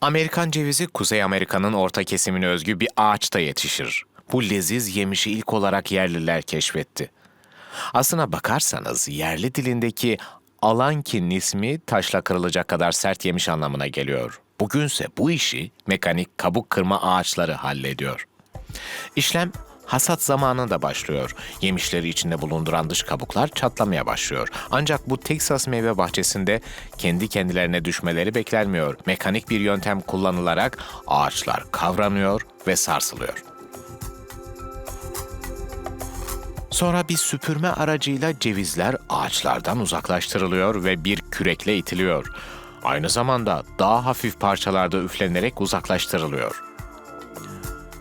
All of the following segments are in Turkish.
Amerikan cevizi Kuzey Amerika'nın orta kesimine özgü bir ağaçta yetişir. Bu leziz yemişi ilk olarak yerliler keşfetti. Aslına bakarsanız yerli dilindeki alankin ismi taşla kırılacak kadar sert yemiş anlamına geliyor. Bugünse bu işi mekanik kabuk kırma ağaçları hallediyor. İşlem hasat zamanında başlıyor. Yemişleri içinde bulunduran dış kabuklar çatlamaya başlıyor. Ancak bu Texas meyve bahçesinde kendi kendilerine düşmeleri beklenmiyor. Mekanik bir yöntem kullanılarak ağaçlar kavranıyor ve sarsılıyor. Sonra bir süpürme aracıyla cevizler ağaçlardan uzaklaştırılıyor ve bir kürekle itiliyor. Aynı zamanda daha hafif parçalarda üflenerek uzaklaştırılıyor.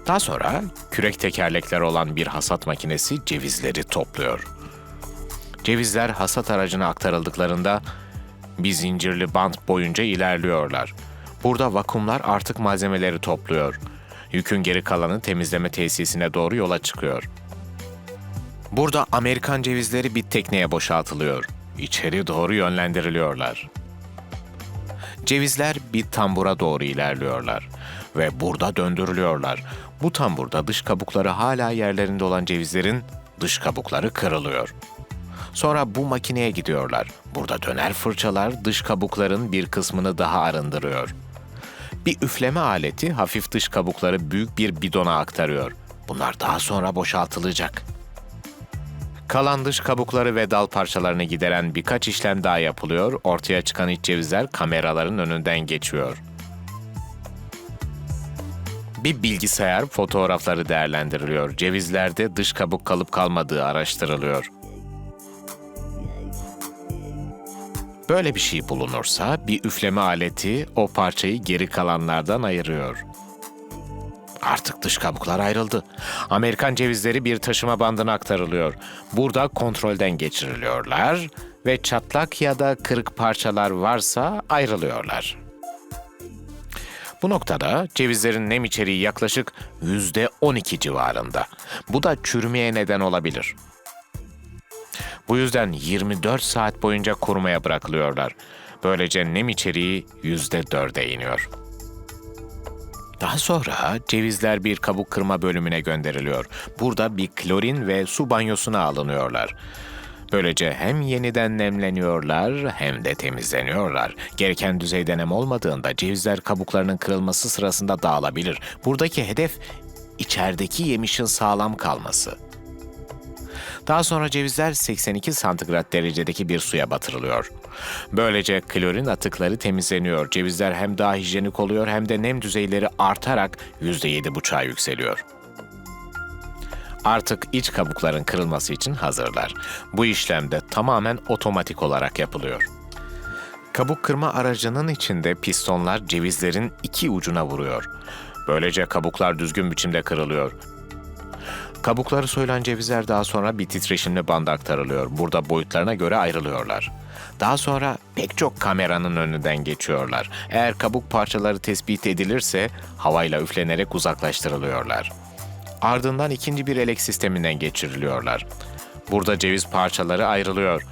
Daha sonra kürek tekerlekleri olan bir hasat makinesi cevizleri topluyor. Cevizler hasat aracına aktarıldıklarında bir zincirli bant boyunca ilerliyorlar. Burada vakumlar artık malzemeleri topluyor. Yükün geri kalanı temizleme tesisine doğru yola çıkıyor. Burada Amerikan cevizleri bir tekneye boşaltılıyor. İçeri doğru yönlendiriliyorlar. Cevizler bir tambura doğru ilerliyorlar ve burada döndürülüyorlar. Bu tamburda dış kabukları hala yerlerinde olan cevizlerin dış kabukları kırılıyor. Sonra bu makineye gidiyorlar. Burada döner fırçalar dış kabukların bir kısmını daha arındırıyor. Bir üfleme aleti hafif dış kabukları büyük bir bidona aktarıyor. Bunlar daha sonra boşaltılacak. Kalan dış kabukları ve dal parçalarını gideren birkaç işlem daha yapılıyor. Ortaya çıkan iç cevizler kameraların önünden geçiyor. Bir bilgisayar fotoğrafları değerlendiriliyor. Cevizlerde dış kabuk kalıp kalmadığı araştırılıyor. Böyle bir şey bulunursa bir üfleme aleti o parçayı geri kalanlardan ayırıyor. Artık dış kabuklar ayrıldı. Amerikan cevizleri bir taşıma bandına aktarılıyor. Burada kontrolden geçiriliyorlar ve çatlak ya da kırık parçalar varsa ayrılıyorlar. Bu noktada cevizlerin nem içeriği yaklaşık %12 civarında. Bu da çürümeye neden olabilir. Bu yüzden 24 saat boyunca kurumaya bırakılıyorlar. Böylece nem içeriği %4'e iniyor. Daha sonra cevizler bir kabuk kırma bölümüne gönderiliyor. Burada bir klorin ve su banyosuna alınıyorlar. Böylece hem yeniden nemleniyorlar hem de temizleniyorlar. Gereken düzeyde nem olmadığında cevizler kabuklarının kırılması sırasında dağılabilir. Buradaki hedef içerideki yemişin sağlam kalması. Daha sonra cevizler 82 santigrat derecedeki bir suya batırılıyor. Böylece klorin atıkları temizleniyor. Cevizler hem daha hijyenik oluyor hem de nem düzeyleri artarak %7,5'a yükseliyor. Artık iç kabukların kırılması için hazırlar. Bu işlem de tamamen otomatik olarak yapılıyor. Kabuk kırma aracının içinde pistonlar cevizlerin iki ucuna vuruyor. Böylece kabuklar düzgün biçimde kırılıyor. Kabukları soyulan cevizler daha sonra bir titreşimli banda aktarılıyor. Burada boyutlarına göre ayrılıyorlar. Daha sonra pek çok kameranın önünden geçiyorlar. Eğer kabuk parçaları tespit edilirse havayla üflenerek uzaklaştırılıyorlar. Ardından ikinci bir elek sisteminden geçiriliyorlar. Burada ceviz parçaları ayrılıyor.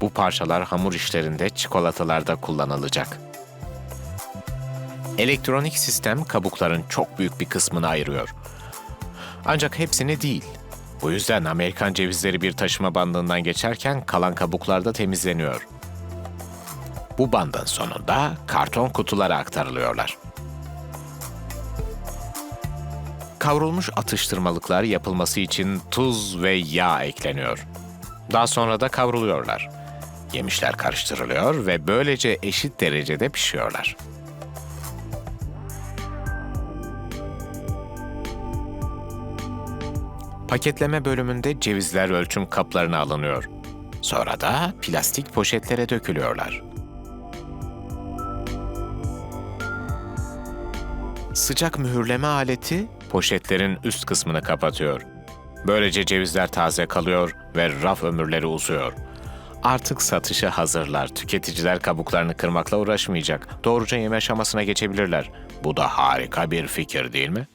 Bu parçalar hamur işlerinde, çikolatalarda kullanılacak. Elektronik sistem kabukların çok büyük bir kısmını ayırıyor. Ancak hepsini değil. Bu yüzden Amerikan cevizleri bir taşıma bandından geçerken kalan kabuklar da temizleniyor. Bu bandın sonunda karton kutulara aktarılıyorlar. Kavrulmuş atıştırmalıklar yapılması için tuz ve yağ ekleniyor. Daha sonra da kavruluyorlar. Yemişler karıştırılıyor ve böylece eşit derecede pişiyorlar. Paketleme bölümünde cevizler ölçüm kaplarına alınıyor. Sonra da plastik poşetlere dökülüyorlar. Sıcak mühürleme aleti poşetlerin üst kısmını kapatıyor. Böylece cevizler taze kalıyor ve raf ömürleri uzuyor. Artık satışa hazırlar. Tüketiciler kabuklarını kırmakla uğraşmayacak. Doğruca yeme aşamasına geçebilirler. Bu da harika bir fikir değil mi?